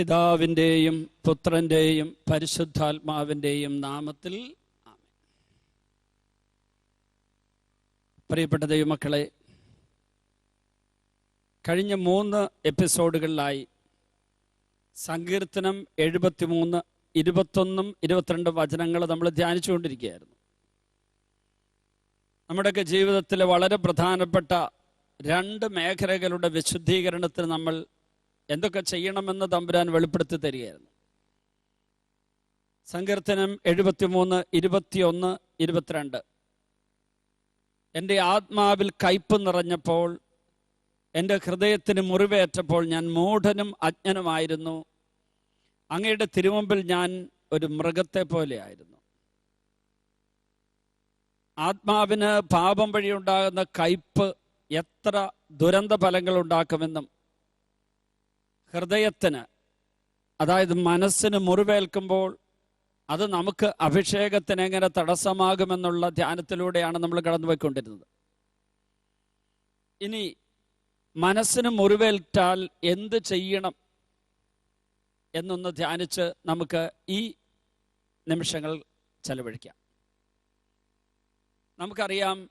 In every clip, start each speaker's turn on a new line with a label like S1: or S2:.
S1: പിതാവിന്റെയും പുത്രന്റെയും പരിശുദ്ധാത്മാവിന്റെയും നാമത്തിൽ. പ്രിയപ്പെട്ട ദൈവമക്കളെ കഴിഞ്ഞ മൂന്ന് എപ്പിസോഡുകളിലായി സങ്കീർത്തനം എഴുപത്തിമൂന്ന് ഇരുപത്തൊന്നും ഇരുപത്തിരണ്ടും വചനങ്ങൾ നമ്മൾ ധ്യാനിച്ചുകൊണ്ടിരിക്കുകയായിരുന്നു നമ്മുടെയൊക്കെ ജീവിതത്തിലെ വളരെ പ്രധാനപ്പെട്ട രണ്ട് മേഖലകളുടെ വിശുദ്ധീകരണത്തിന് നമ്മൾ എന്തൊക്കെ ചെയ്യണമെന്ന് തമ്പുരാൻ വെളിപ്പെടുത്തി തരികയായിരുന്നു. സങ്കീർത്തനം എഴുപത്തിമൂന്ന് ഇരുപത്തിയൊന്ന് ഇരുപത്തിരണ്ട്. എന്റെ ആത്മാവിൽ കയ്പ് നിറഞ്ഞപ്പോൾ എന്റെ ഹൃദയത്തിന് മുറിവേറ്റപ്പോൾ ഞാൻ മൂഢനും അജ്ഞനുമായിരുന്നു. അങ്ങയുടെ തിരുമുമ്പിൽ ഞാൻ ഒരു മൃഗത്തെ പോലെയായിരുന്നു. ആത്മാവിന് പാപം വഴിയുണ്ടാകുന്ന കയ്പ് എത്ര ദുരന്ത ഫലങ്ങൾ ഉണ്ടാക്കുമെന്നും ഹൃദയത്തിന് അതായത് മനസ്സിന് മുറിവേൽക്കുമ്പോൾ അത് നമുക്ക് അഭിഷേകത്തിന് എങ്ങനെ തടസ്സമാകുമെന്നുള്ള ധ്യാനത്തിലൂടെയാണ് നമ്മൾ കടന്നുപോയിക്കൊണ്ടിരുന്നത്. ഇനി മനസ്സിന് മുറിവേൽറ്റാൽ എന്ത് ചെയ്യണം എന്നൊന്ന് ധ്യാനിച്ച് നമുക്ക് ഈ നിമിഷങ്ങൾ ചെലവഴിക്കാം. നമുക്കറിയാം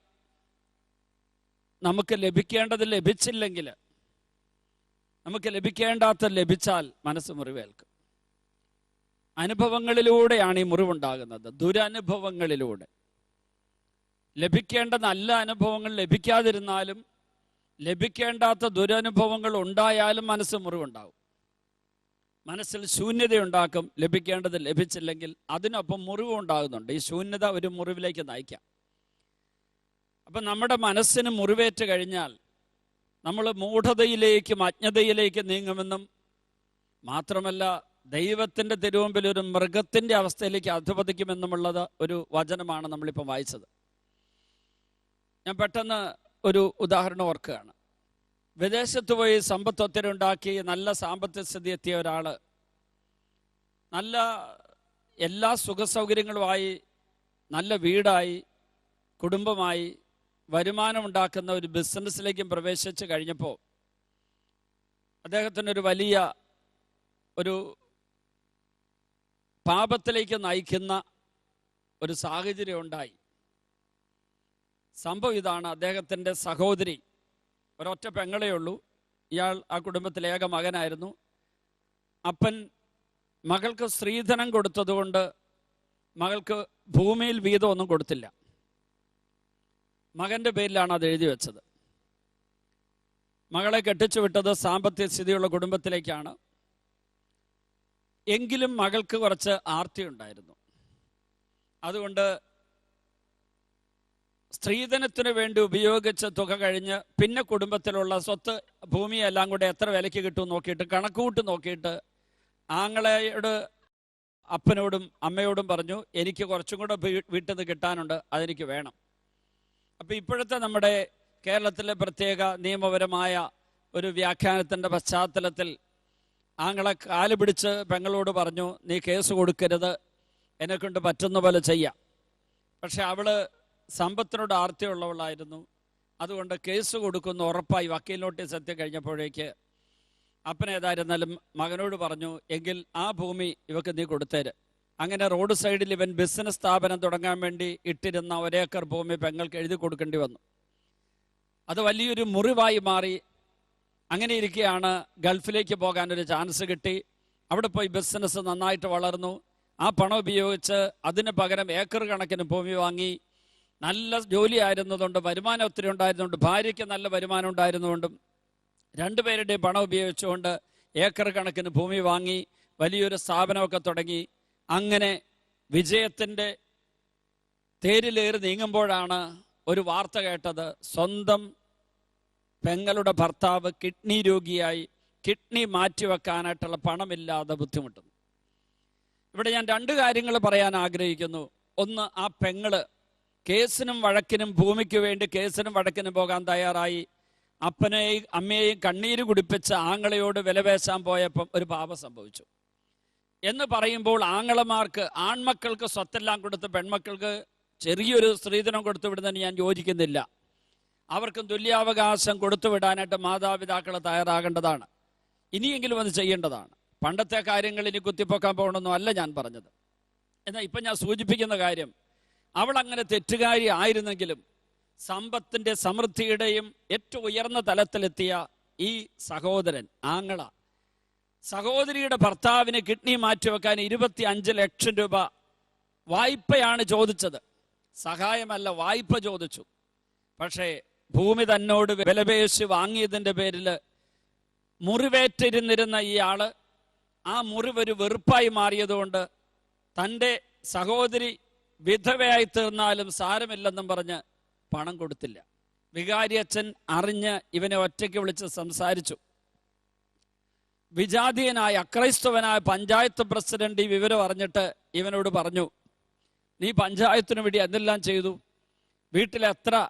S1: നമുക്ക് ലഭിക്കേണ്ടത് ലഭിച്ചില്ലെങ്കിൽ നമുക്ക് ലഭിക്കേണ്ടാത്ത ലഭിച്ചാൽ മനസ്സ് മുറിവേൽക്കും. അനുഭവങ്ങളിലൂടെയാണ് ഈ മുറിവുണ്ടാകുന്നത്. ദുരനുഭവങ്ങളിലൂടെ. ലഭിക്കേണ്ട നല്ല അനുഭവങ്ങൾ ലഭിക്കാതിരുന്നാലും ലഭിക്കേണ്ടാത്ത ദുരനുഭവങ്ങൾ ഉണ്ടായാലും മനസ്സ് മുറിവുണ്ടാകും മനസ്സിൽ ശൂന്യതയുണ്ടാക്കും ലഭിക്കേണ്ടത് ലഭിച്ചില്ലെങ്കിൽ അതിനൊപ്പം മുറിവ് ഉണ്ടാകുന്നുണ്ട്. ഈ ശൂന്യത ഒരു മുറിവിലേക്ക് നയിക്കാം. അപ്പം നമ്മുടെ മനസ്സിന് മുറിവേറ്റ് കഴിഞ്ഞാൽ നമ്മൾ മൂഢതയിലേക്കും അജ്ഞതയിലേക്കും നീങ്ങുമെന്നും മാത്രമല്ല ദൈവത്തിന്റെ തിരുവമ്പിൽ ഒരു മൃഗത്തിന്റെ അവസ്ഥയിലേക്ക് അധിപതിക്കുമെന്നുമുള്ളത് ഒരു വചനമാണ് നമ്മളിപ്പോൾ വായിച്ചത്. ഞാൻ പെട്ടെന്ന് ഒരു ഉദാഹരണം ഓർക്കുകയാണ്. വിദേശത്ത് പോയി സമ്പത്ത് ഒത്തിരി ഉണ്ടാക്കി നല്ല സാമ്പത്തിക സ്ഥിതി എത്തിയ ഒരാൾ നല്ല എല്ലാ സുഖസൗകര്യങ്ങളുമായി നല്ല വീടായി കുടുംബമായി വരുമാനം ഉണ്ടാക്കുന്ന ഒരു ബിസിനസ്സിലേക്കും പ്രവേശിച്ച് കഴിഞ്ഞപ്പോൾ അദ്ദേഹത്തിനൊരു വലിയ ഒരു പാപത്തിലേക്ക് നയിക്കുന്ന ഒരു സാഹചര്യം ഉണ്ടായി. സംഭവം ഇതാണ്. അദ്ദേഹത്തിന്റെ സഹോദരി ഒരൊറ്റ പെങ്ങളേ ഉള്ളൂ. ഇയാൾ ആ കുടുംബത്തിലെ ഏക മകനായിരുന്നു. അപ്പൻ മകൾക്ക് സ്ത്രീധനം കൊടുത്തതുകൊണ്ട് മകൾക്ക് ഭൂമിയിൽ വീതമൊന്നും കൊടുത്തില്ല. മകന്റെ പേരിലാണ് അത് എഴുതി വെച്ചത്. മകളെ കെട്ടിച്ചു വിട്ടത് സാമ്പത്തിക സ്ഥിതിയുള്ള കുടുംബത്തിലേക്കാണ്. എങ്കിലും മകൾക്ക് കുറച്ച് ആർത്തി ഉണ്ടായിരുന്നു. അതുകൊണ്ട് സ്ത്രീധനത്തിന് വേണ്ടി ഉപയോഗിച്ച തുക കഴിഞ്ഞ് പിന്നെ കുടുംബത്തിലുള്ള സ്വത്ത് ഭൂമിയെല്ലാം കൂടെ എത്ര വിലയ്ക്ക് കിട്ടും നോക്കിയിട്ട് കണക്കുകൂട്ട് നോക്കിയിട്ട് ആങ്ങളയോട് അപ്പനോടും അമ്മയോടും പറഞ്ഞു എനിക്ക് കുറച്ചും കൂടെ വീട്ടിൽ നിന്ന് കിട്ടാനുണ്ട് അതെനിക്ക് വേണം. അപ്പം ഇപ്പോഴത്തെ നമ്മുടെ കേരളത്തിലെ പ്രത്യേക നിയമപരമായ ഒരു വ്യാഖ്യാനത്തിന്റെ പശ്ചാത്തലത്തിൽ ആങ്ങളെ കാൽ പിടിച്ച് പെങ്ങളോട് പറഞ്ഞു നീ കേസ് കൊടുക്കരുത്. എന്നെക്കൊണ്ട് പറ്റുന്ന പോലെ ചെയ്യാം. പക്ഷെ അവൾ സമ്പത്തിനോട് ആർത്തിയുള്ളവളായിരുന്നു. അതുകൊണ്ട് കേസ് കൊടുക്കുന്ന ഉറപ്പായി വക്കീൽ നോട്ടീസ് എത്തി കഴിഞ്ഞപ്പോഴേക്ക് അപ്പനേതായിരുന്നാലും മകനോട് പറഞ്ഞു എങ്കിൽ ആ ഭൂമി ഇവക്ക് നീ കൊടുത്തേര്. അങ്ങനെ റോഡ് സൈഡിൽ ഇവൻ ബിസിനസ് സ്ഥാപനം തുടങ്ങാൻ വേണ്ടി ഇട്ടിരുന്ന ഒരേക്കർ ഭൂമി പെങ്ങൾക്ക് എഴുതി കൊടുക്കേണ്ടി വന്നു. അത് വലിയൊരു മുറിവായി മാറി. അങ്ങനെ ഇരിക്കുകയാണ് ഗൾഫിലേക്ക് പോകാൻ ഒരു ചാൻസ് കിട്ടി. അവിടെ പോയി ബിസിനസ് നന്നായിട്ട് വളർന്നു. ആ പണം ഉപയോഗിച്ച് അതിന് പകരം ഏക്കർ കണക്കിന് ഭൂമി വാങ്ങി. നല്ല ജോലി ആയിരുന്നതുകൊണ്ട് വരുമാനം ഒത്തിരി ഉണ്ടായിരുന്നുകൊണ്ട് ഭാര്യയ്ക്ക് നല്ല വരുമാനം ഉണ്ടായിരുന്നുകൊണ്ടും രണ്ടുപേരുടെയും പണം ഉപയോഗിച്ചുകൊണ്ട് ഏക്കർ കണക്കിന് ഭൂമി വാങ്ങി. വലിയൊരു സ്ഥാപനമൊക്കെ തുടങ്ങി. അങ്ങനെ വിജയത്തിന്റെ തേരിലേറി നീങ്ങുമ്പോഴാണ് ഒരു വാർത്ത കേട്ടത്. സ്വന്തം പെങ്ങളുടെ ഭർത്താവ് കിഡ്നി രോഗിയായി കിഡ്നി മാറ്റിവെക്കാനായിട്ടുള്ള പണമില്ലാതെ ബുദ്ധിമുട്ടുന്നു. ഇവിടെ ഞാൻ രണ്ട് കാര്യങ്ങൾ പറയാൻ ആഗ്രഹിക്കുന്നു. ഒന്ന് ആ പെങ്ങൾ കേസിനും വഴക്കിനും ഭൂമിക്ക് വേണ്ടി കേസിനും വഴക്കിനും പോകാൻ തയ്യാറായി. അപ്പനെയും അമ്മയെയും കണ്ണീര് കുടിപ്പിച്ച് ആങ്ങളയോട് വിലപേശാൻ പോയപ്പം ഒരു പാപം സംഭവിച്ചു. എന്ന് പറയുമ്പോൾ ആങ്ങളമാർക്ക് ആൺമക്കൾക്ക് സ്വത്തെല്ലാം കൊടുത്ത് പെൺമക്കൾക്ക് ചെറിയൊരു സ്ത്രീധനം കൊടുത്തു വിടുന്നതിന് ഞാൻ യോജിക്കുന്നില്ല. അവർക്കും തുല്യാവകാശം കൊടുത്തു വിടാനായിട്ട് മാതാപിതാക്കൾ തയ്യാറാകേണ്ടതാണ്. ഇനിയെങ്കിലും അത് ചെയ്യേണ്ടതാണ്. പണ്ടത്തെ കാര്യങ്ങൾ ഇനി കുത്തിപ്പൊക്കാൻ പോകണമെന്നും അല്ല ഞാൻ പറഞ്ഞത്. എന്നാൽ ഇപ്പം ഞാൻ സൂചിപ്പിക്കുന്ന കാര്യം അവൾ അങ്ങനെ തെറ്റുകാരി ആയിരുന്നെങ്കിലും സമ്പത്തിന്റെ സമൃദ്ധിയുടെയും ഏറ്റവും ഉയർന്ന തലത്തിലെത്തിയ ഈ സഹോദരൻ ആങ്ങള സഹോദരിയുടെ ഭർത്താവിന് കിഡ്നി മാറ്റിവെക്കാൻ ഇരുപത്തി അഞ്ച് ലക്ഷം രൂപ വായ്പയാണ് ചോദിച്ചത്. സഹായമല്ല വായ്പ ചോദിച്ചു. പക്ഷേ ഭൂമി തന്നോട് വിലപേശി വാങ്ങിയതിന്റെ പേരിൽ മുറിവേറ്റിരുന്നിരുന്ന ഇയാൾ ആ മുറിവ് ഒരു വെറുപ്പായി മാറിയതുകൊണ്ട് തന്റെ സഹോദരി വിധവയായി തീർന്നാലും സാരമില്ലെന്നും പറഞ്ഞ് പണം കൊടുത്തില്ല. വികാരി അച്ഛൻ അറിഞ്ഞ് ഇവനെ ഒറ്റയ്ക്ക് വിളിച്ച് സംസാരിച്ചു. വിജാതീയനായ അക്രൈസ്തവനായ പഞ്ചായത്ത് പ്രസിഡന്റ് ഈ വിവരം അറിഞ്ഞിട്ട് ഇവനോട് പറഞ്ഞു നീ പഞ്ചായത്തിനു വേണ്ടി എന്തെല്ലാം ചെയ്തു? വീട്ടിലെത്ര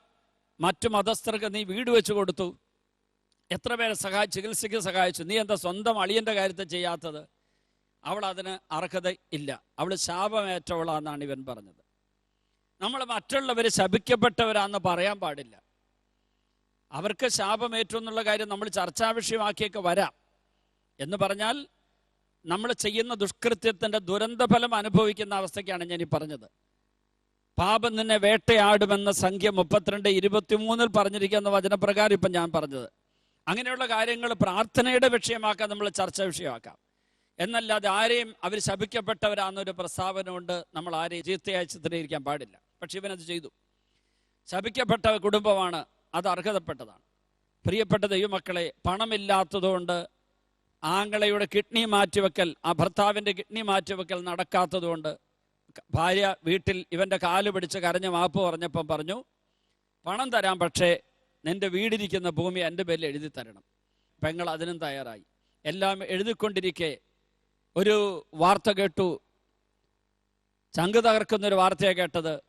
S1: മറ്റു മതസ്ഥർക്ക് നീ വീട് വെച്ച് കൊടുത്തു? എത്ര പേരെ സഹായി ചികിത്സയ്ക്ക് സഹായിച്ചു? നീ എന്താ സ്വന്തം അളിയന്റെ കാര്യത്തെ ചെയ്യാത്തത്? അവൾ അതിന് അർഹത ഇല്ല. അവൾ ശാപമേറ്റവളാന്നാണ് ഇവൻ പറഞ്ഞത്. നമ്മൾ മറ്റുള്ളവർ ശപിക്കപ്പെട്ടവരാന്ന് പറയാൻ പാടില്ല. അവർക്ക് ശാപമേറ്റു എന്നുള്ള കാര്യം നമ്മൾ ചർച്ചാ വിഷയമാക്കിയൊക്കെ വരാം. എന്ന് പറഞ്ഞാൽ നമ്മൾ ചെയ്യുന്ന ദുഷ്കൃത്യത്തിന്റെ ദുരന്തഫലം അനുഭവിക്കുന്ന അവസ്ഥയ്ക്കാണ് ഞാൻ ഈ പറഞ്ഞത്. പാപം നിന്നെ വേട്ടയാടുമെന്ന സംഖ്യ മുപ്പത്തിരണ്ട് ഇരുപത്തിമൂന്നിൽ പറഞ്ഞിരിക്കുന്ന വചനപ്രകാരം ഇപ്പം ഞാൻ പറഞ്ഞത്. അങ്ങനെയുള്ള കാര്യങ്ങൾ പ്രാർത്ഥനയുടെ വിഷയമാക്കാം നമ്മൾ ചർച്ച വിഷയമാക്കാം. എന്നല്ലാതെ ആരെയും അവർ ശപിക്കപ്പെട്ടവരാണെന്നൊരു പ്രസ്താവന കൊണ്ട് നമ്മൾ ആരെയും ചീത്തയായി ചിത്രീകരിക്കാൻ പാടില്ല. പക്ഷെ ഇവനത് ചെയ്തു. ശപിക്കപ്പെട്ട കുടുംബമാണ് അത് അർഹതപ്പെട്ടതാണ്. പ്രിയപ്പെട്ട ദൈവമക്കളെ പണമില്ലാത്തതുകൊണ്ട് ആങ്ങളയുടെ കിഡ്നി മാറ്റിവെക്കൽ ആ ഭർത്താവിന്റെ കിഡ്നി മാറ്റിവെക്കൽ നടക്കാത്തതുകൊണ്ട് ഭാര്യ വീട്ടിൽ ഇവന്റെ കാൽ പിടിച്ച് കരഞ്ഞ മാപ്പ് പറഞ്ഞപ്പം പറഞ്ഞു പണം തരാം പക്ഷേ നിന്റെ വീടിരിക്കുന്ന ഭൂമി എന്റെ പേരിൽ എഴുതി തരണം. പെങ്ങൾ അതിനും തയ്യാറായി. എല്ലാം എഴുതിക്കൊണ്ടിരിക്കെ ഒരു വാർത്ത കേട്ടു. ചങ്ക് തകർക്കുന്നൊരു വാർത്തയാണ് കേട്ടത്.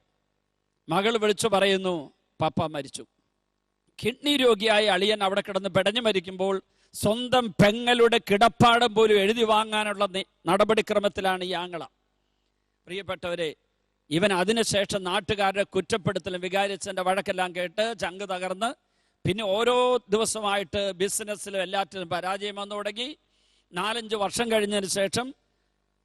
S1: മകൾ വിളിച്ചു പറയുന്നു പപ്പ മരിച്ചു. കിഡ്നി രോഗിയായ അളിയൻ അവിടെ കിടന്ന് പെടഞ്ഞു മരിക്കുമ്പോൾ സ്വന്തം പെങ്ങളുടെ കിടപ്പാടം പോലും എഴുതി വാങ്ങാനുള്ള നടപടിക്രമത്തിലാണ് ഈ ആങ്ങള. പ്രിയപ്പെട്ടവരെ ഇവൻ അതിനുശേഷം നാട്ടുകാരുടെ കുറ്റപ്പെടുത്തലും വികാരിച്ചന്റെ വഴക്കെല്ലാം കേട്ട് ചങ്ക് തകർന്ന് പിന്നെ ഓരോ ദിവസമായിട്ട് ബിസിനസ്സിലും എല്ലാറ്റിലും പരാജയം വന്നു തുടങ്ങി. നാലഞ്ച് വർഷം കഴിഞ്ഞതിന് ശേഷം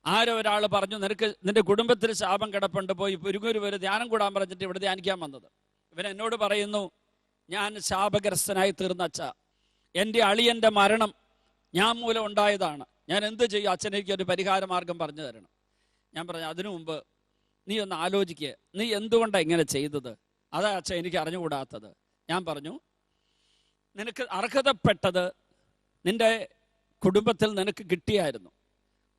S1: ആരോ ഒരാൾ പറഞ്ഞു നിനക്ക് നിന്റെ കുടുംബത്തിൽ ശാപം കിടപ്പുണ്ട് പോയി പുരുങ്ങൂര് വരെ ധ്യാനം കൂടാൻ പറഞ്ഞിട്ട് ഇവിടെ ധ്യാനിക്കാൻ വന്നത്. ഇവൻ എന്നോട് പറയുന്നു ഞാൻ ശാപഗ്രസ്തനായി തീർന്ന അച്ഛ എന്റെ അളിയന്റെ മരണം ഞാൻ മൂലം ഉണ്ടായതാണ്. ഞാൻ എന്ത് ചെയ്യും? എനിക്ക് ഒരു പരിഹാര മാർഗം പറഞ്ഞു തരണം. ഞാൻ പറഞ്ഞു അതിനു മുമ്പ് നീ ഒന്ന് ആലോചിക്കുക നീ എന്തുകൊണ്ടാണ് ഇങ്ങനെ ചെയ്തത്? അതാ അച്ഛൻ എനിക്ക് അറിഞ്ഞുകൂടാത്തത്. ഞാൻ പറഞ്ഞു നിനക്ക് അർഹതപ്പെട്ടത് നിന്റെ കുടുംബത്തിൽ നിനക്ക് കിട്ടിയായിരുന്നു.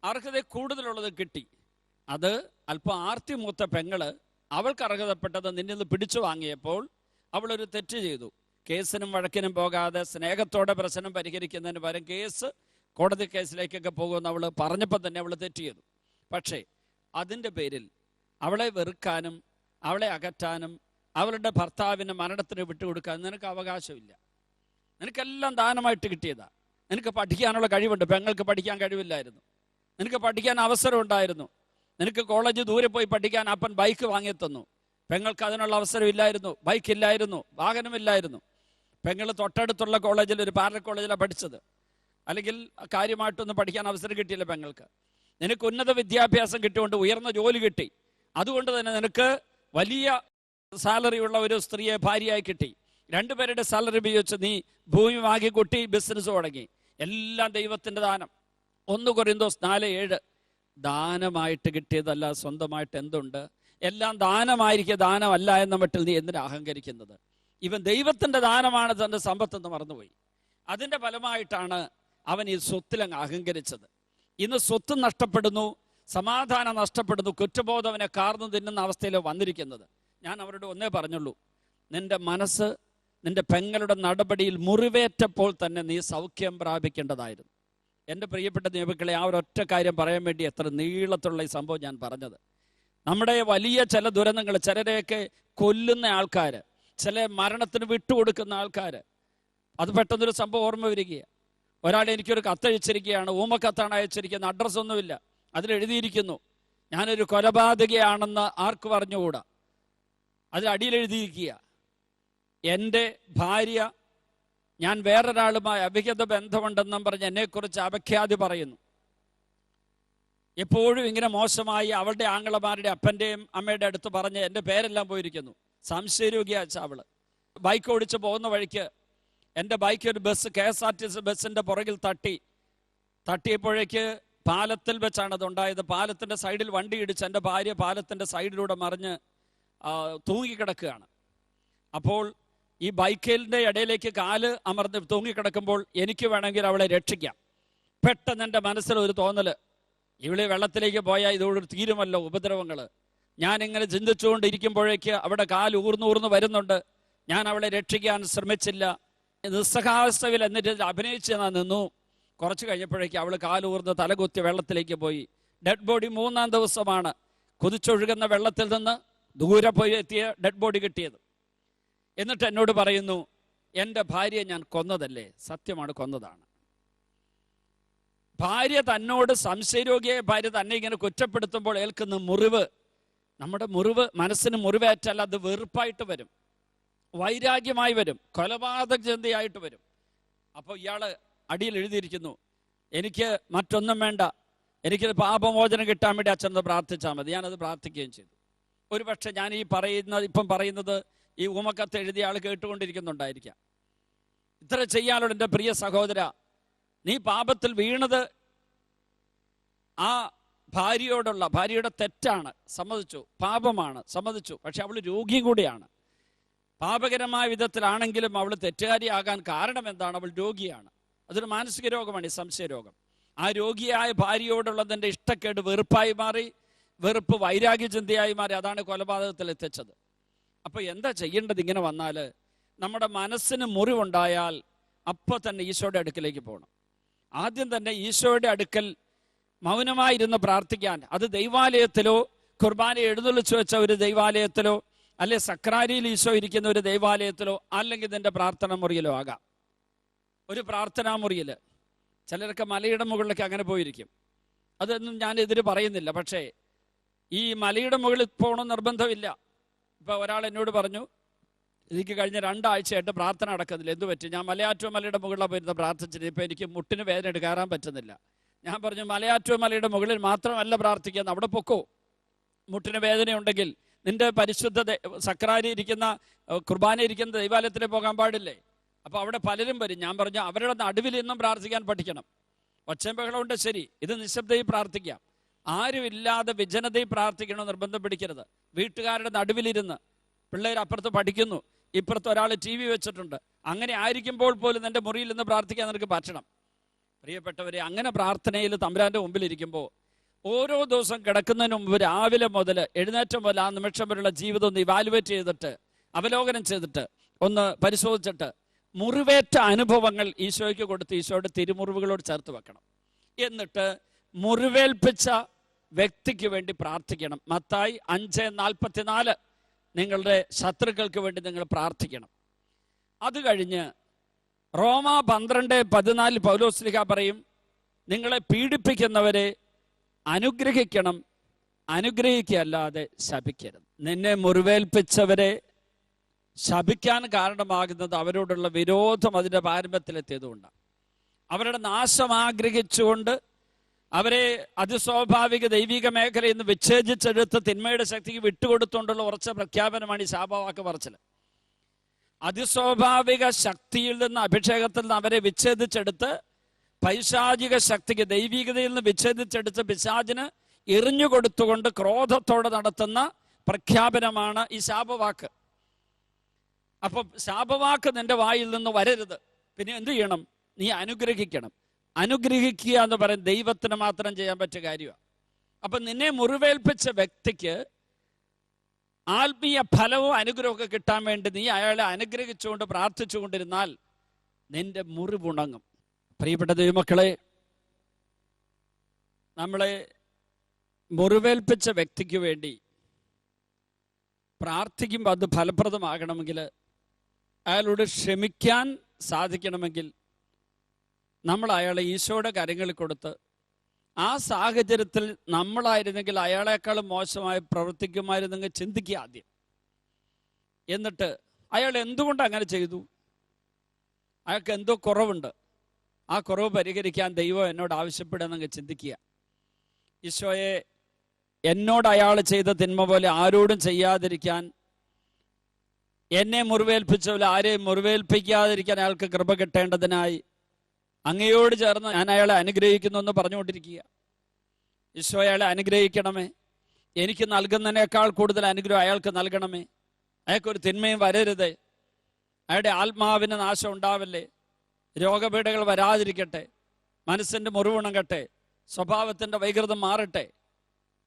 S1: അർഹത കൂടുതലുള്ളത് കിട്ടി. അത് അല്പം ആർത്തി മൂത്ത പെങ്ങൾ അവൾക്ക് അർഹതപ്പെട്ടത് നിന്നിൽ നിന്ന് പിടിച്ചു വാങ്ങിയപ്പോൾ അവളൊരു തെറ്റ് ചെയ്തു. കേസിനും വഴക്കിനും പോകാതെ സ്നേഹത്തോടെ പ്രശ്നം പരിഹരിക്കുന്നതിന് പകരം കേസ് കോടതി കേസിലേക്കൊക്കെ പോകുമെന്ന് അവൾ പറഞ്ഞപ്പോൾ തന്നെ അവൾ തെറ്റ് ചെയ്തു. പക്ഷേ അതിന്റെ പേരിൽ അവളെ വെറുക്കാനും അവളെ അകറ്റാനും അവളുടെ ഭർത്താവിന് മരണത്തിന് വിട്ടുകൊടുക്കാൻ നിനക്ക് അവകാശമില്ല. നിനക്കെല്ലാം ദാനമായിട്ട് കിട്ടിയതാ. നിനക്ക് പഠിക്കാനുള്ള കഴിവുണ്ട്. പെങ്ങൾക്ക് പഠിക്കാൻ കഴിവില്ലായിരുന്നു. നിനക്ക് പഠിക്കാൻ അവസരം ഉണ്ടായിരുന്നു. നിനക്ക് കോളേജ് ദൂരെ പോയി പഠിക്കാൻ അപ്പൻ ബൈക്ക് വാങ്ങി തന്നു പെങ്ങൾക്ക് അതിനുള്ള അവസരം ഇല്ലായിരുന്നു. ബൈക്ക് ഇല്ലായിരുന്നു. വാഹനമില്ലായിരുന്നു. പെങ്ങൾ തൊട്ടടുത്തുള്ള കോളേജിൽ ഒരു പാരൽ കോളേജിലാണ് പഠിച്ചത്. അല്ലെങ്കിൽ കാര്യമായിട്ടൊന്നും പഠിക്കാൻ അവസരം കിട്ടിയില്ല പെങ്ങൾക്ക്. നിനക്ക് ഉന്നത വിദ്യാഭ്യാസം കിട്ടിയുകൊണ്ട് ഉയർന്ന ജോലി കിട്ടി. അതുകൊണ്ട് തന്നെ നിനക്ക് വലിയ സാലറി ഉള്ള ഒരു സ്ത്രീയെ ഭാര്യയായി കിട്ടി. രണ്ടുപേരുടെ സാലറി ഉപയോഗിച്ച് നീ ഭൂമി വാങ്ങി കൊട്ടി ബിസിനസ് തുടങ്ങി. എല്ലാം ദൈവത്തിന്റെ ദാനം. ഒന്ന് കൊറിന്തോസ് നാല് ഏഴ്. ദാനമായിട്ട് കിട്ടിയതല്ല സ്വന്തമായിട്ട് എന്തുണ്ട്? എല്ലാം ദാനമായിരിക്കുക ദാനമല്ല എന്ന മട്ടിൽ നീ എന്തിനാ അഹങ്കരിക്കുന്നത്? ഇവൻ ദൈവത്തിന്റെ ദാനമാണ് തന്റെ സമ്പത്തെന്ന് മറന്നുപോയി. അതിന്റെ ഫലമായിട്ടാണ് അവൻ ഈ സ്വത്തിലങ്ങ് അഹങ്കരിച്ചത്. ഇന്ന് സ്വത്ത് നഷ്ടപ്പെടുന്നു സമാധാനം നഷ്ടപ്പെടുന്നു കുറ്റബോധം അവനെ കാർന്നു തിന്നുന്ന അവസ്ഥയിൽ വന്നിരിക്കുന്നത്. ഞാൻ അവരോട് ഒന്നേ പറഞ്ഞുള്ളൂ. നിന്റെ മനസ്സ് നിന്റെ പെങ്ങളുടെ നടപടിയിൽ മുറിവേറ്റപ്പോൾ തന്നെ നീ സൗഖ്യം പ്രാപിക്കേണ്ടതായിരുന്നു. എന്റെ പ്രിയപ്പെട്ട നിയമക്കളെ ആ ഒരൊറ്റ കാര്യം പറയാൻ വേണ്ടി എത്ര നീളത്തുള്ള ഈ സംഭവം ഞാൻ പറഞ്ഞത്. നമ്മുടെ വലിയ ചില ദുരന്തങ്ങൾ ചിലരെയൊക്കെ കൊല്ലുന്ന ആൾക്കാർ ചില മരണത്തിന് വിട്ടുകൊടുക്കുന്ന ആൾക്കാർ അത് പെട്ടെന്നൊരു സംഭവം ഓർമ്മ വരികയാണ്. ഒരാൾ എനിക്കൊരു കത്തയച്ചിരിക്കുകയാണ്. ഊമക്കത്താണ് അയച്ചിരിക്കുന്നത്. അഡ്രസ്സ് ഒന്നുമില്ല. അതിൽ എഴുതിയിരിക്കുന്നു. ഞാനൊരു കൊലപാതകയാണെന്ന് ആർക്ക് പറഞ്ഞുകൂടാ? എഴുതിയിരിക്കുക. എന്റെ ഭാര്യ ഞാൻ വേറൊരാളുമായി അഭിഹിത ബന്ധമുണ്ടെന്നും പറഞ്ഞ് എന്നെക്കുറിച്ച് അപഖ്യാതി പറയുന്നു. എപ്പോഴും ഇങ്ങനെ മോശമായി അവളുടെ ആങ്ങളമാരുടെ അപ്പന്റെയും അമ്മയുടെ അടുത്ത് പറഞ്ഞ് എന്റെ പേരെല്ലാം പോയിരിക്കുന്നു. സംശയരോഗിയാച്ച അവൾ ബൈക്ക് ഓടിച്ച് പോകുന്ന വഴിക്ക് എന്റെ ബൈക്ക് ഒരു bus K S R T C ബസ്സിന്റെ പുറകിൽ തട്ടി. തട്ടിയപ്പോഴേക്ക് പാലത്തിൽ വെച്ചാണ് അത് ഉണ്ടായത് പാലത്തിന്റെ സൈഡിൽ വണ്ടി ഇടിച്ച് എന്റെ ഭാര്യ പാലത്തിന്റെ സൈഡിലൂടെ മറിഞ്ഞ് തൂങ്ങിക്കിടക്കുകയാണ്. അപ്പോൾ ഈ ബൈക്കിന്റെ ഇടയിലേക്ക് കാൽ അമർന്ന് തൂങ്ങിക്കിടക്കുമ്പോൾ എനിക്ക് വേണമെങ്കിൽ അവളെ രക്ഷിക്കാം. പെട്ടെന്ന് എന്റെ മനസ്സിൽ ഒരു തോന്നൽ ഇവൾ വെള്ളത്തിലേക്ക് പോയാൽ ഇതോടൊരു തീരുമല്ലോ ഉപദ്രവങ്ങൾ ഞാൻ ഇങ്ങനെ ചിന്തിച്ചുകൊണ്ടിരിക്കുമ്പോഴേക്ക് അവിടെ കാൽ ഊർന്നൂർന്ന് വരുന്നുണ്ട്. ഞാൻ അവളെ രക്ഷിക്കാൻ ശ്രമിച്ചില്ല. നിസ്സഹാവസ്ഥയിൽ എന്നിട്ട് അഭിനയിച്ച് ഞാൻ നിന്നു. കുറച്ച് കഴിഞ്ഞപ്പോഴേക്ക് അവൾ കാലൂർന്ന് തലകുത്തി വെള്ളത്തിലേക്ക് പോയി. ഡെഡ് ബോഡി മൂന്നാം ദിവസമാണ്. കുതിച്ചൊഴുകുന്ന വെള്ളത്തിൽ നിന്ന് ദൂരെ പോയി എത്തിയ ഡെഡ് ബോഡി കിട്ടിയത്. എന്നിട്ട് എന്നോട് പറയുന്നു എന്റെ ഭാര്യയെ ഞാൻ കൊന്നതല്ലേ? സത്യമാണ് കൊന്നതാണ്. ഭാര്യ തന്നോട് സംശയരോഗിയായ ഭാര്യ തന്നെ ഇങ്ങനെ കുറ്റപ്പെടുത്തുമ്പോൾ ഏൽക്കുന്ന മുറിവ് നമ്മുടെ മുറിവ് മനസ്സിന് മുറിവേറ്റാൽ അത് വെറുപ്പായിട്ട് വരും. വൈരാഗ്യമായി വരും. കൊലപാതക ചിന്തയായിട്ട് വരും. അപ്പോൾ ഇയാൾ അടിയിൽ എഴുതിയിരിക്കുന്നു എനിക്ക് മറ്റൊന്നും വേണ്ട. എനിക്ക് പാപമോചനം കിട്ടാൻ വേണ്ടി അച്ഛനത് പ്രാർത്ഥിച്ചാൽ മതി. ഞാനത് പ്രാർത്ഥിക്കുകയും ചെയ്തു. ഒരുപക്ഷെ ഞാൻ ഈ പറയുന്ന ഇപ്പം പറയുന്നത് ഈ ഉമക്കത്ത് എഴുതിയ ആൾ കേട്ടുകൊണ്ടിരിക്കുന്നുണ്ടായിരിക്കാം. ഇത്ര ചെയ്യാനുള്ള എന്റെ പ്രിയ സഹോദര. നീ പാപത്തിൽ വീണത് ആ ഭാര്യയോടുള്ള ഭാര്യയുടെ തെറ്റാണ് സമ്മതിച്ചു പാപമാണ് സമ്മതിച്ചു പക്ഷെ അവൾ രോഗിയും കൂടിയാണ്. പാപകരമായ വിധത്തിലാണെങ്കിലും അവൾ തെറ്റുകാരിയാകാൻ കാരണം എന്താണ്? അവൾ രോഗിയാണ്. അതൊരു മാനസിക രോഗമാണ് ഈ സംശയ രോഗം. ആ രോഗിയായ ഭാര്യയോടുള്ളതിന്റെ ഇഷ്ടക്കേട് വെറുപ്പായി മാറി വെറുപ്പ് വൈരാഗ്യ ചിന്തയായി മാറി അതാണ് കൊലപാതകത്തിൽ എത്തിച്ചത്. അപ്പോൾ എന്താ ചെയ്യേണ്ടത് ഇങ്ങനെ വന്നാൽ? നമ്മുടെ മനസ്സിന് മുറിവുണ്ടായാൽ അപ്പോൾ തന്നെ ഈശോയുടെ അടുക്കിലേക്ക് പോകണം. ആദ്യം തന്നെ ഈശോയുടെ അടുക്കൽ മൗനമായിരുന്ന് പ്രാർത്ഥിക്കാൻ. അത് ദൈവാലയത്തിലോ കുർബാന എഴുന്നള്ളിച്ചു വെച്ച ഒരു ദൈവാലയത്തിലോ അല്ലെ സക്രാരിയിൽ ഈശോ ഇരിക്കുന്ന ഒരു ദൈവാലയത്തിലോ അല്ലെങ്കിൽ നിന്റെ പ്രാർത്ഥന മുറിയിലോ ആകാം. ഒരു പ്രാർത്ഥനാ മുറിയിൽ ചിലരൊക്കെ മലയുടെ മുകളിലേക്ക് അങ്ങനെ പോയിരിക്കും. അതൊന്നും ഞാൻ എതിര് പറയുന്നില്ല. പക്ഷേ ഈ മലയുടെ മുകളിൽ പോകണം നിർബന്ധമില്ല. ഇപ്പൊ ഒരാൾ എന്നോട് പറഞ്ഞു എനിക്ക് കഴിഞ്ഞ രണ്ടാഴ്ചയായിട്ട് പ്രാർത്ഥന നടക്കുന്നില്ല. എന്തു പറ്റി ഞാൻ മലയാറ്റോ മലയുടെ മുകളിലാണ് പോയിരുന്ന പ്രാർത്ഥിച്ചിട്ട് ഇപ്പൊ എനിക്ക് മുട്ടിന് വേദന എടുക്കാറാൻ പറ്റുന്നില്ല. ഞാൻ പറഞ്ഞു മലയാറ്റോ മലയുടെ മുകളിൽ മാത്രമല്ല പ്രാർത്ഥിക്കുന്നത് അവിടെ പൊക്കോ? മുട്ടിന് വേദനയുണ്ടെങ്കിൽ നിന്റെ പരിശുദ്ധ സക്രാരി ഇരിക്കുന്ന കുർബാന ഇരിക്കുന്ന ദൈവാലയത്തിൽ പോകാൻ പാടില്ലേ? അപ്പോൾ അവിടെ പലരും വരും. ഞാൻ പറഞ്ഞു അവരുടെ നടുവിൽ ഇന്നും പ്രാർത്ഥിക്കാൻ പഠിക്കണം. ഒച്ചമ്പകളുണ്ട് ശരി. ഇത് നിശബ്ദയിൽ പ്രാർത്ഥിക്കാം. ആരുമില്ലാതെ വിജനതയിൽ പ്രാർത്ഥിക്കണം നിർബന്ധം പിടിക്കരുത്. വീട്ടുകാരുടെ നടുവിലിരുന്ന് പിള്ളേർ അപ്പുറത്ത് പഠിക്കുന്നു. ഇപ്പുറത്ത് ഒരാൾ ടി വി വെച്ചിട്ടുണ്ട്. അങ്ങനെ ആയിരിക്കുമ്പോൾ പോലും നിന്റെ മുറിയിൽ നിന്ന് പ്രാർത്ഥിക്കാൻ നിനക്ക് പറ്റണം. പ്രിയപ്പെട്ടവരെ അങ്ങനെ പ്രാർത്ഥനയിൽ തമ്പുരാന്റെ മുമ്പിൽ ഇരിക്കുമ്പോൾ ഓരോ ദിവസം കിടക്കുന്നതിന് മുമ്പ് രാവിലെ മുതൽ എഴുന്നേറ്റം മുതൽ ആ നിമിഷം വരെയുള്ള ജീവിതം ഒന്ന് ഇവാലുവേറ്റ് ചെയ്തിട്ട് അവലോകനം ചെയ്തിട്ട് ഒന്ന് പരിശോധിച്ചിട്ട് മുറിവേറ്റ അനുഭവങ്ങൾ ഈശോയ്ക്ക് കൊടുത്ത് ഈശോയുടെ തിരുമുറിവുകളോട് ചേർത്ത് വെക്കണം. എന്നിട്ട് മുറിവേൽപ്പിച്ച വ്യക്തിക്ക് വേണ്ടി പ്രാർത്ഥിക്കണം. മത്തായി അഞ്ച് നാൽപ്പത്തിനാല് നിങ്ങളുടെ ശത്രുക്കൾക്ക് വേണ്ടി നിങ്ങൾ പ്രാർത്ഥിക്കണം. അത് കഴിഞ്ഞ് റോമ പന്ത്രണ്ട് പതിനാല് പൗലോസ്ലിഹ പറയും നിങ്ങളെ പീഡിപ്പിക്കുന്നവരെ അനുഗ്രഹിക്കണം അനുഗ്രഹിക്കല്ലാതെ ശപിക്കരുത്. നിന്നെ മുറിവേൽപ്പിച്ചവരെ ശപിക്കാൻ കാരണമാകുന്നത് അവരോടുള്ള വിരോധം അതിന്റെ പാരമ്പര്യത്തിലെത്തിയതുകൊണ്ടാണ് അവരുടെ നാശം ആഗ്രഹിച്ചുകൊണ്ട് അവരെ അതിസ്വാഭാവിക ദൈവിക മേഖലയിൽ നിന്ന് വിച്ഛേദിച്ചെടുത്ത് തിന്മയുടെ ശക്തിക്ക് വിട്ടുകൊടുത്തുകൊണ്ടുള്ള ഉറച്ച പ്രഖ്യാപനമാണ് ഈ ശാപവാക്ക് പറച്ചിൽ അതിസ്വാഭാവിക ശക്തിയിൽ നിന്ന് അഭിഷേകത്തിൽ നിന്ന് അവരെ വിച്ഛേദിച്ചെടുത്ത് പൈശാചിക ശക്തിക്ക് ദൈവികതയിൽ നിന്ന് വിച്ഛേദിച്ചെടുത്ത് പിശാചിന് എറിഞ്ഞു കൊടുത്തുകൊണ്ട് ക്രോധത്തോടെ നടത്തുന്ന പ്രഖ്യാപനമാണ് ഈ ശാപവാക്ക്. അപ്പൊ ശാപവാക്ക് നിന്റെ വായിൽ നിന്ന് വരരുത്. പിന്നെ എന്ത് ചെയ്യണം? നീ അനുഗ്രഹിക്കണം. അനുഗ്രഹിക്കുക എന്ന് പറയും ദൈവത്തിന് മാത്രം ചെയ്യാൻ പറ്റിയ കാര്യമാണ് അപ്പൊ നിന്നെ മുറിവേൽപ്പിച്ച വ്യക്തിക്ക് ആത്മീയ ഫലവും അനുഗ്രഹമൊക്കെ കിട്ടാൻ വേണ്ടി നീ അയാളെ അനുഗ്രഹിച്ചുകൊണ്ട് പ്രാർത്ഥിച്ചുകൊണ്ടിരുന്നാൽ നിന്റെ മുറിവുണങ്ങും. പ്രിയപ്പെട്ട ദൈവമക്കളെ നമ്മളെ മുറിവേൽപ്പിച്ച വ്യക്തിക്ക് വേണ്ടി പ്രാർത്ഥിക്കുമ്പോൾ അത് ഫലപ്രദമാകണമെങ്കിൽ അയാളോട് ക്ഷമിക്കാൻ സാധിക്കണമെങ്കിൽ നമ്മൾ അയാളെ ഈശോയുടെ കരങ്ങളിൽ കൊടുത്ത് ആ സാഹചര്യത്തിൽ നമ്മളായിരുന്നെങ്കിൽ അയാളെക്കാളും മോശമായി പ്രവർത്തിക്കുമായിരുന്നെങ്കിൽ ചിന്തിക്കുക ആദ്യം. എന്നിട്ട് അയാൾ എന്തുകൊണ്ട് അങ്ങനെ ചെയ്തു? അയാൾക്ക് എന്തോ കുറവുണ്ട്. ആ കുറവ് പരിഹരിക്കാൻ ദൈവം എന്നോട് ആവശ്യപ്പെടുന്നെങ്കിൽ ചിന്തിക്കുക. ഈശോയെ എന്നോട് അയാൾ ചെയ്ത തിന്മ പോലെ ആരോടും ചെയ്യാതിരിക്കാൻ എന്നെ മുറിവേൽപ്പിച്ച പോലെ ആരെയും മുറിവേൽപ്പിക്കാതിരിക്കാൻ അയാൾക്ക് കൃപ കിട്ടേണ്ടതിനായി അങ്ങയോട് ചേർന്ന് ഞാൻ അയാളെ അനുഗ്രഹിക്കുന്നു എന്ന് പറഞ്ഞുകൊണ്ടിരിക്കുക. ഈശോ അയാളെ അനുഗ്രഹിക്കണമേ. എനിക്ക് നൽകുന്നതിനേക്കാൾ കൂടുതൽ അനുഗ്രഹം അയാൾക്ക് നൽകണമേ. അയാൾക്കൊരു തിന്മയും വരരുത്. അയാളുടെ ആത്മാവിന് നാശം ഉണ്ടാവല്ലേ. രോഗപീഠകൾ വരാതിരിക്കട്ടെ. മനസ്സിന്റെ മുറിവുണങ്ങട്ടെ സ്വഭാവത്തിന്റെ വൈകൃതം മാറട്ടെ.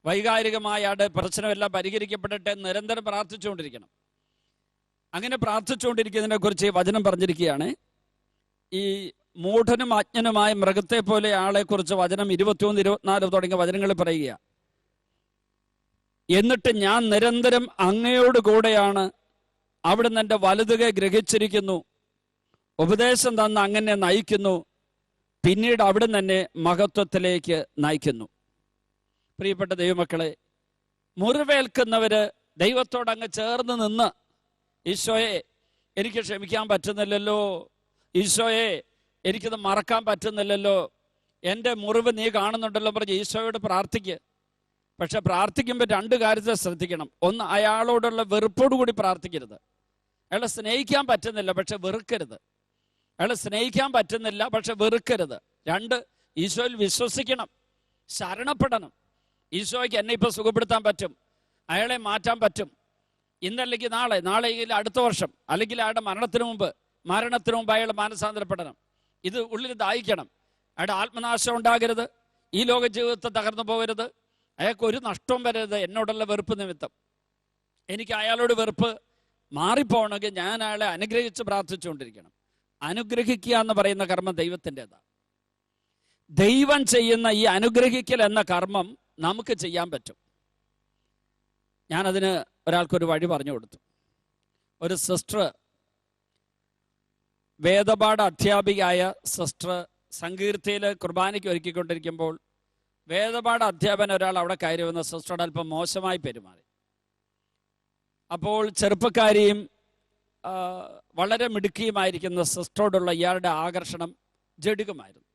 S1: വൈകാരികമായ അയാളുടെ പ്രശ്നമെല്ലാം പരിഹരിക്കപ്പെടട്ടെ നിരന്തരം പ്രാർത്ഥിച്ചുകൊണ്ടിരിക്കണം. അങ്ങനെ പ്രാർത്ഥിച്ചുകൊണ്ടിരിക്കുന്നതിനെക്കുറിച്ച് വചനം പറഞ്ഞിരിക്കുകയാണ്. ഈ മൂഢനും അജ്ഞനുമായ മൃഗത്തെ പോലെ ആളെ കുറിച്ച് വചനം ഇരുപത്തിയൊന്ന് ഇരുപത്തിനാല് തുടങ്ങിയ വചനങ്ങളിൽ പറയുക എന്നിട്ട് ഞാൻ നിരന്തരം അങ്ങയോട് കൂടെയാണ് അവിടുന്ന് എന്റെ വലുതുകെ ഗ്രഹിച്ചിരിക്കുന്നു. ഉപദേശം തന്ന് അങ്ങനെ നയിക്കുന്നു. പിന്നീട് അവിടുന്ന് തന്നെ മഹത്വത്തിലേക്ക് നയിക്കുന്നു. പ്രിയപ്പെട്ട ദൈവമക്കളെ മുറിവേൽക്കുന്നവര് ദൈവത്തോട് അങ്ങ് ചേർന്ന് നിന്ന് ഈശോയെ എനിക്ക് ക്ഷമിക്കാൻ പറ്റുന്നില്ലല്ലോ. ഈശോയെ എനിക്കിത് മറക്കാൻ പറ്റുന്നില്ലല്ലോ. എന്റെ മുറിവ് നീ കാണുന്നുണ്ടല്ലോ പറഞ്ഞ് ഈശോയോട് പ്രാർത്ഥിക്കുക പക്ഷെ പ്രാർത്ഥിക്കുമ്പോൾ രണ്ട് കാര്യത്തെ ശ്രദ്ധിക്കണം. ഒന്ന് അയാളോടുള്ള വെറുപ്പോടു കൂടി പ്രാർത്ഥിക്കരുത്. അയാളെ സ്നേഹിക്കാൻ പറ്റുന്നില്ല പക്ഷെ വെറുക്കരുത്. അയാളെ സ്നേഹിക്കാൻ പറ്റുന്നില്ല പക്ഷെ വെറുക്കരുത്. രണ്ട് ഈശോയിൽ വിശ്വസിക്കണം. ശരണപ്പെടണം. ഈശോയ്ക്ക് എന്നെ ഇപ്പോൾ സുഖപ്പെടുത്താൻ പറ്റും. അയാളെ മാറ്റാൻ പറ്റും. ഇന്നല്ലെങ്കിൽ നാളെ നാളെ അടുത്ത വർഷം അല്ലെങ്കിൽ അയാളുടെ മരണത്തിന് മുമ്പ് മരണത്തിന് മുമ്പ് അയാൾ മാനസാന്തരപ്പെടണം. ഇത് ഉള്ളിൽ ദാഹിക്കണം. അയാളുടെ ആത്മനാശം ഉണ്ടാകരുത്. ഈ ലോക ജീവിതത്തെ തകർന്നു പോകരുത്. അയാൾക്ക് ഒരു നഷ്ടവും വരരുത്. എന്നോടുള്ള വെറുപ്പ് നിമിത്തം. എനിക്ക് അയാളോട് വെറുപ്പ് മാറിപ്പോകണമെങ്കിൽ ഞാൻ അയാളെ അനുഗ്രഹിച്ച് പ്രാർത്ഥിച്ചുകൊണ്ടിരിക്കണം. അനുഗ്രഹിക്കുക എന്ന് പറയുന്ന കർമ്മം ദൈവത്തിന്റെതാണ് ദൈവം ചെയ്യുന്ന ഈ അനുഗ്രഹിക്കൽ എന്ന കർമ്മം നമുക്ക് ചെയ്യാൻ പറ്റും. ഞാനതിന് ഒരാൾക്കൊരു വഴി പറഞ്ഞു കൊടുത്തു. ഒരു സിസ്റ്റർ വേദപാഠ അധ്യാപികയായ സിസ്റ്റർ സങ്കീർത്തിയിൽ കുർബാനയ്ക്ക് ഒരുക്കിക്കൊണ്ടിരിക്കുമ്പോൾ വേദപാഠ അധ്യാപന ഒരാൾ അവിടെ കയറി വന്ന സിസ്റ്ററോട് അല്പം മോശമായി പെരുമാറി. അപ്പോൾ ചെറുപ്പക്കാരിയും വളരെ മിടുക്കിയുമായിരിക്കുന്ന സിസ്റ്ററോടുള്ള ഇയാളുടെ ആകർഷണം ജഡികമായിരുന്നു.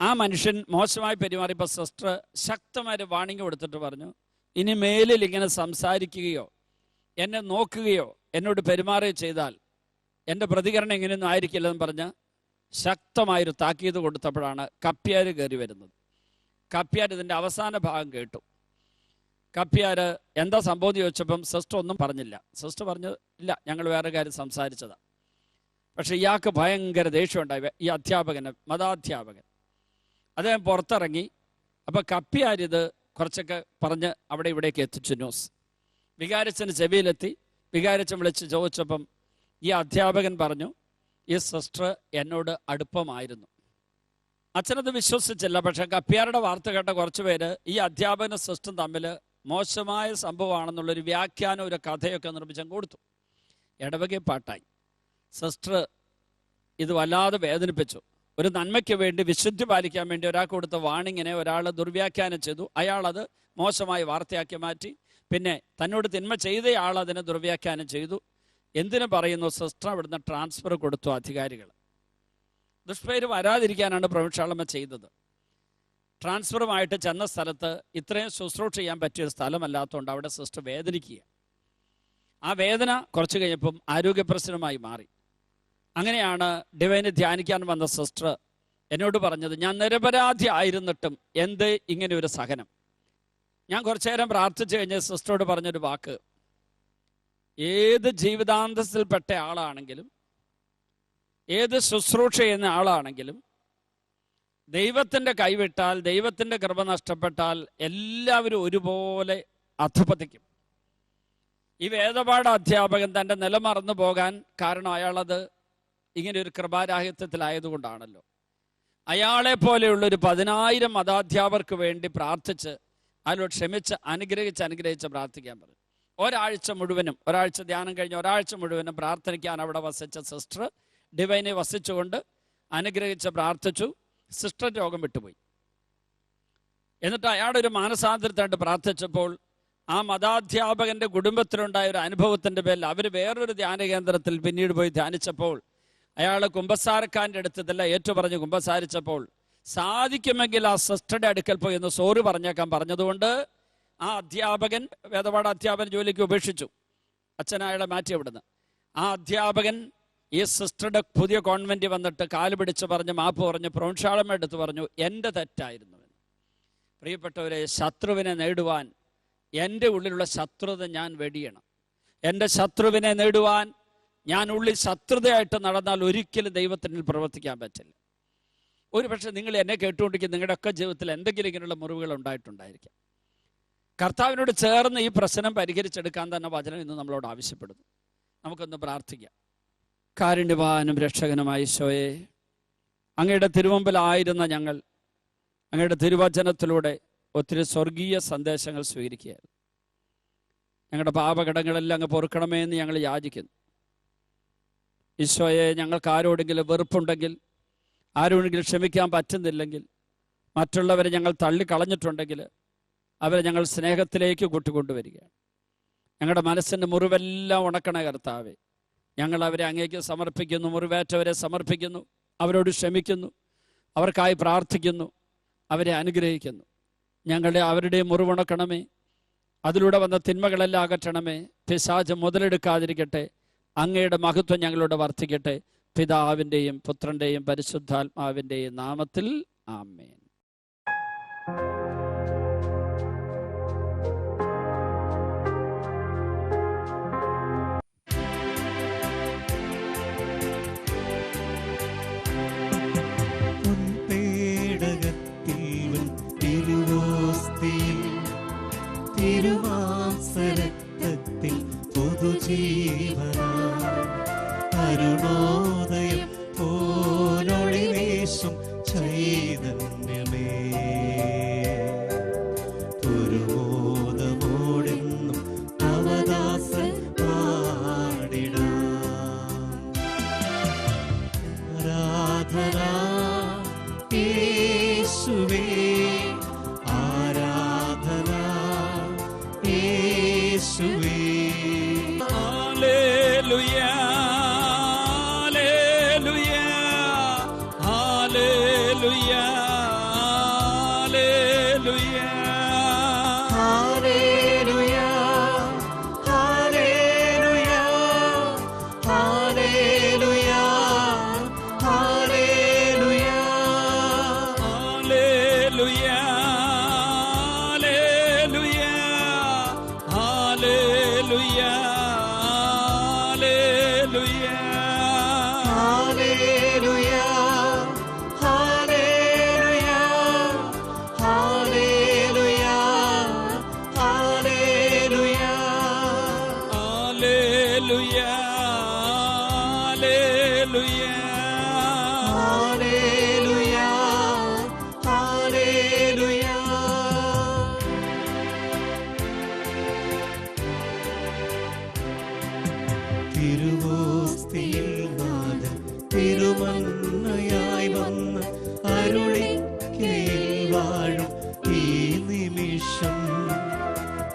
S1: ആ മനുഷ്യൻ മോശമായി പെരുമാറിയപ്പോൾ സിസ്റ്റർ ശക്തമായൊരു വാണിംഗ് കൊടുത്തിട്ട് പറഞ്ഞു ഇനി മേലിൽ ഇങ്ങനെ സംസാരിക്കുകയോ എന്നെ നോക്കുകയോ എന്നോട് പെരുമാറുകയോ ചെയ്താൽ എന്റെ പ്രതികരണം ഇങ്ങനെയൊന്നും ആയിരിക്കില്ലെന്ന് പറഞ്ഞ് ശക്തമായൊരു താക്കീത് കൊടുത്തപ്പോഴാണ് കപ്പ്യാർ കയറി വരുന്നത്. കപ്പ്യാർ ഇതിന്റെ അവസാന ഭാഗം കേട്ടു. കപ്പ്യാർ എന്താ സംഭവം ചോദിച്ചപ്പം സിസ്റ്റർ ഒന്നും പറഞ്ഞില്ല. സിസ്റ്റർ പറഞ്ഞു ഇല്ല ഞങ്ങൾ വേറെ കാര്യം സംസാരിച്ചതാ. പക്ഷേ ഇയാൾക്ക് ഭയങ്കര ദേഷ്യമുണ്ടായി. ഈ അധ്യാപകന് മതാധ്യാപകൻ. അദ്ദേഹം പുറത്തിറങ്ങി. അപ്പോൾ കപ്പ്യാരിത് കുറച്ചൊക്കെ പറഞ്ഞ് അവിടെ ഇവിടേക്ക് എത്തിച്ചു ന്യൂസ്. വികാരച്ചന് ചെവിയിലെത്തി. വികാരച്ചൻ വിളിച്ച് ചോദിച്ചപ്പം ഈ അധ്യാപകൻ പറഞ്ഞു ഈ സിസ്റ്റർ എന്നോട് അടുപ്പമായിരുന്നു. അച്ഛനത് വിശ്വസിച്ചില്ല പക്ഷെ കപ്പ്യാരുടെ വാർത്ത കേട്ട കുറച്ച് പേര് ഈ അധ്യാപകനും സിസ്റ്റം തമ്മിൽ മോശമായ സംഭവമാണെന്നുള്ളൊരു വ്യാഖ്യാനം ഒരു കഥയൊക്കെ നിർമ്മിച്ചാൽ കൊടുത്തു. ഇടവകെ പാട്ടായി. സിസ്റ്റർ ഇത് വല്ലാതെ വേദനിപ്പിച്ചു. ഒരു നന്മയ്ക്ക് വേണ്ടി വിശുദ്ധി പാലിക്കാൻ വേണ്ടി ഒരാൾ കൊടുത്ത വാണിങ്ങിനെ ഒരാൾ ദുർവ്യാഖ്യാനം ചെയ്തു. അയാളത് മോശമായി വാർത്തയാക്കി മാറ്റി. പിന്നെ തന്നോട് തിന്മ ചെയ്തയാൾ അതിനെ ദുർവ്യാഖ്യാനം ചെയ്തു. എന്തിനു പറയുന്നു? സിസ്റ്റർ അവിടുന്ന് ട്രാൻസ്ഫർ കൊടുത്തു അധികാരികൾ. ദുഷ്പേര് വരാതിരിക്കാനാണ് പ്രൊവിൻഷ്യാളമ്മ ചെയ്തത്. ട്രാൻസ്ഫറുമായിട്ട് ചെന്ന സ്ഥലത്ത് ഇത്രയും ശുശ്രൂഷ ചെയ്യാൻ പറ്റിയ സ്ഥലമല്ലാത്തതുകൊണ്ട് അവിടെ സിസ്റ്റർ വേദനിക്കുക. ആ വേദന കുറച്ച് കഴിഞ്ഞപ്പം ആരോഗ്യ പ്രശ്നമായി മാറി. അങ്ങനെയാണ് ഡിവൈനെ ധ്യാനിക്കാൻ വന്ന സിസ്റ്റർ എന്നോട് പറഞ്ഞത് ഞാൻ നിരപരാധി ആയിരുന്നിട്ടും എന്ത് ഇങ്ങനെ ഒരു സഹനം? ഞാൻ കുറച്ചു നേരം പ്രാർത്ഥിച്ചു കഴിഞ്ഞ് സിസ്റ്ററോട് പറഞ്ഞൊരു വാക്ക്. ഏത് ജീവിതാന്തസ്സിൽപ്പെട്ട ആളാണെങ്കിലും ഏത് ശുശ്രൂഷ ചെയ്യുന്ന ആളാണെങ്കിലും ദൈവത്തിന്റെ കൈവിട്ടാൽ ദൈവത്തിന്റെ കൃപ നഷ്ടപ്പെട്ടാൽ എല്ലാവരും ഒരുപോലെ അധപതിക്കും. ഈ വേദപാഠ അധ്യാപകൻ തന്റെ നില മറന്നു പോകാൻ കാരണം അയാളത് ഇങ്ങനെ ഒരു കൃപാരാഹിത്യത്തിലായതുകൊണ്ടാണല്ലോ. അയാളെ പോലെയുള്ള ഒരു പതിനായിരം മതാധ്യാപകർക്ക് വേണ്ടി പ്രാർത്ഥിച്ച് അതിലോട് ക്ഷമിച്ച് അനുഗ്രഹിച്ച് അനുഗ്രഹിച്ച് പ്രാർത്ഥിക്കാൻ പറഞ്ഞു. ഒരാഴ്ച മുഴുവനും ഒരാഴ്ച ധ്യാനം കഴിഞ്ഞ ഒരാഴ്ച മുഴുവനും പ്രാർത്ഥിക്കാൻ അവിടെ വസിച്ച സിസ്റ്റർ ഡിവൈനെ വസിച്ചുകൊണ്ട് അനുഗ്രഹിച്ച് പ്രാർത്ഥിച്ചു. സിസ്റ്റർ രോഗം വിട്ടുപോയി. എന്നിട്ട് അയാളുടെ ഒരു മാനസാന്തരത്തായിട്ട് പ്രാർത്ഥിച്ചപ്പോൾ ആ മതാധ്യാപകന്റെ കുടുംബത്തിലുണ്ടായ ഒരു അനുഭവത്തിന്റെ പേരിൽ അവർ വേറൊരു ധ്യാന കേന്ദ്രത്തിൽ പിന്നീട് പോയി ധ്യാനിച്ചപ്പോൾ അയാൾ കുമ്പസാരക്കാരന്റെ അടുത്ത് ഏറ്റു ഏറ്റുപറഞ്ഞ് കുമ്പസാരിച്ചപ്പോൾ സാധിക്കുമെങ്കിൽ ആ സിസ്റ്ററുടെ അടുക്കൽ പോയി ഒന്ന് സോറി പറഞ്ഞേക്കാൻ പറഞ്ഞതുകൊണ്ട് ആ അധ്യാപകൻ വേദപാഠ അധ്യാപകൻ ജോലിക്ക് ഉപേക്ഷിച്ചു. അച്ഛനായാളെ മാറ്റി അവിടുന്ന് ആ അധ്യാപകൻ ഈ സിസ്റ്ററുടെ പുതിയ കോൺവെന്റ് വന്നിട്ട് കാൽ പിടിച്ച് പറഞ്ഞ് മാപ്പ് പറഞ്ഞ് പ്രോൺഷാളം എടുത്ത് പറഞ്ഞു എന്റെ തെറ്റായിരുന്നു പ്രിയപ്പെട്ടവരെ ശത്രുവിനെ നേടുവാൻ എന്റെ ഉള്ളിലുള്ള ശത്രുത ഞാൻ വെടിയണം. എന്റെ ശത്രുവിനെ നേടുവാൻ ഞാൻ ഉള്ളിൽ ശത്രുതയായിട്ട് നടന്നാൽ ഒരിക്കലും ദൈവത്തിൽ പ്രവർത്തിക്കാൻ പറ്റില്ല. ഒരു പക്ഷേ നിങ്ങൾ എന്നെ കേട്ടുകൊണ്ടിരിക്കുന്ന നിങ്ങളുടെയൊക്കെ ജീവിതത്തിൽ എന്തെങ്കിലും ഇങ്ങനെയുള്ള മുറിവുകൾ ഉണ്ടായിട്ടുണ്ടായിരിക്കാം. കർത്താവിനോട് ചേർന്ന് ഈ പ്രശ്നം പരിഹരിച്ചെടുക്കാൻ തന്നെ വചനം ഇന്ന് നമ്മളോട് ആവശ്യപ്പെടുന്നു. നമുക്കൊന്ന് പ്രാർത്ഥിക്കാം. കാരുണ്യവാനും രക്ഷകനുമായ ഈശോയെ അങ്ങയുടെ തിരുവമ്പിലായിരുന്ന ഞങ്ങൾ അങ്ങയുടെ തിരുവചനത്തിലൂടെ ഒത്തിരി സ്വർഗീയ സന്ദേശങ്ങൾ സ്വീകരിക്കുകയായിരുന്നു ഞങ്ങളുടെ പാപഘടങ്ങളെല്ലാം അങ്ങ് പൊറുക്കണമേ എന്ന് ഞങ്ങൾ യാചിക്കുന്നു. ഈശോയെ ഞങ്ങൾക്ക് ആരോടെങ്കിലും വെറുപ്പുണ്ടെങ്കിൽ ആരോടെങ്കിലും ക്ഷമിക്കാൻ പറ്റുന്നില്ലെങ്കിൽ മറ്റുള്ളവരെ ഞങ്ങൾ തള്ളിക്കളഞ്ഞിട്ടുണ്ടെങ്കിൽ അവരെ ഞങ്ങൾ സ്നേഹത്തിലേക്ക് കൂട്ടിക്കൊണ്ടുവരികയാണ്. ഞങ്ങളുടെ മനസ്സിന്റെ മുറിവെല്ലാം ഉണക്കണ കർത്താവെ. ഞങ്ങൾ അവരെ അങ്ങേക്ക് സമർപ്പിക്കുന്നു മുറിവേറ്റവരെ സമർപ്പിക്കുന്നു അവരോട് ക്ഷമിക്കുന്നു അവർക്കായി പ്രാർത്ഥിക്കുന്നു അവരെ അനുഗ്രഹിക്കുന്നു. ഞങ്ങളുടെ അവരുടെ മുറിവുണക്കണമേ അതിലൂടെ വന്ന തിന്മകളെല്ലാം അകറ്റണമേ. പിശാജ് മുതലെടുക്കാതിരിക്കട്ടെ അങ്ങയുടെ മഹത്വം ഞങ്ങളോട് വർദ്ധിക്കട്ടെ പിതാവിന്റെയും പുത്രന്റെയും പരിശുദ്ധാത്മാവിന്റെയും നാമത്തിൽ ആമേൻ. जीवना करुणो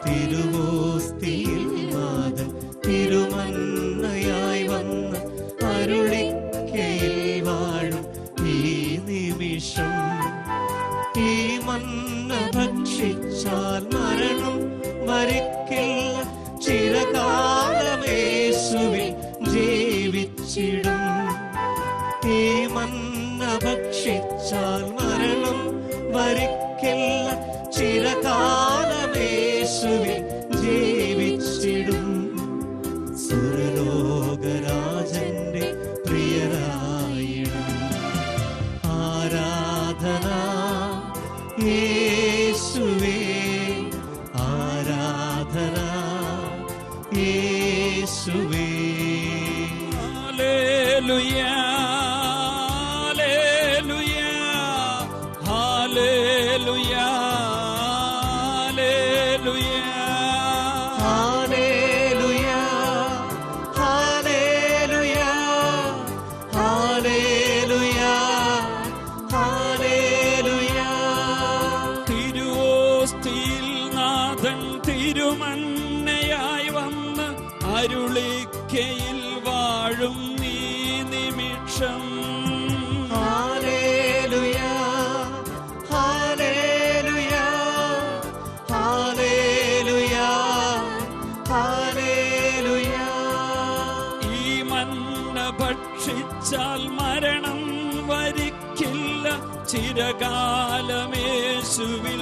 S1: ತಿರುವು aleluya. ജീ